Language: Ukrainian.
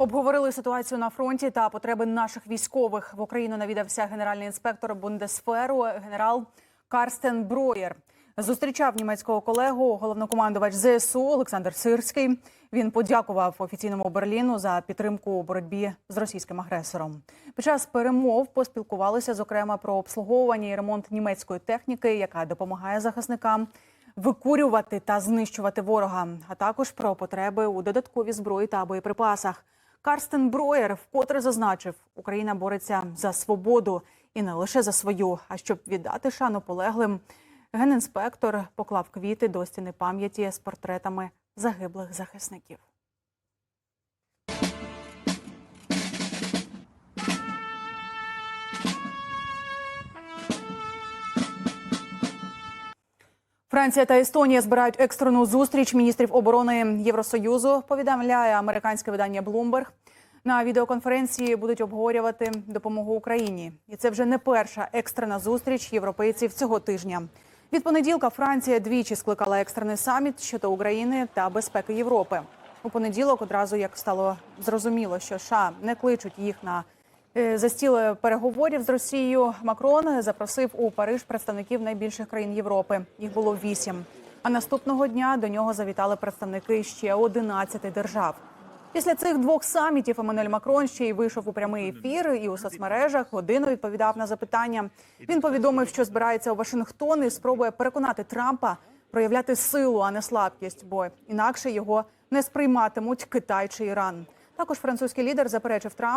Обговорили ситуацію на фронті та потреби наших військових. В Україну навідався генеральний інспектор Бундесферу генерал Карстен Броєр. Зустрічав німецького колегу головнокомандувач ЗСУ Олександр Сирський. Він подякував офіційному Берліну за підтримку у боротьбі з російським агресором. Під час перемов поспілкувалися зокрема про обслуговування і ремонт німецької техніки, яка допомагає захисникам викурювати та знищувати ворога, а також про потреби у додатковій зброї та боєприпасах. Карстен Броєр вкотре зазначив, Україна бореться за свободу і не лише за свою, а щоб віддати шану полеглим. Генінспектор поклав квіти до стіни пам'яті з портретами загиблих захисників. Франція та Естонія збирають екстрену зустріч міністрів оборони Євросоюзу. Повідомляє американське видання Bloomberg. На відеоконференції будуть обговорювати допомогу Україні, і це вже не перша екстрена зустріч європейців цього тижня. Від понеділка Франція двічі скликала екстрений саміт щодо України та безпеки Європи. У понеділок одразу як стало зрозуміло, що США не кличуть їх на за стіл переговорів з Росією. Макрон запросив у Париж представників найбільших країн Європи. Їх було вісім. А наступного дня до нього завітали представники ще 11 держав. Після цих двох самітів Еммануель Макрон ще й вийшов у прямий ефір і у соцмережах годину відповідав на запитання. Він повідомив, що збирається у Вашингтон і спробує переконати Трампа проявляти силу, а не слабкість, бо інакше його не сприйматимуть Китай чи Іран. Також французький лідер заперечив Трампу.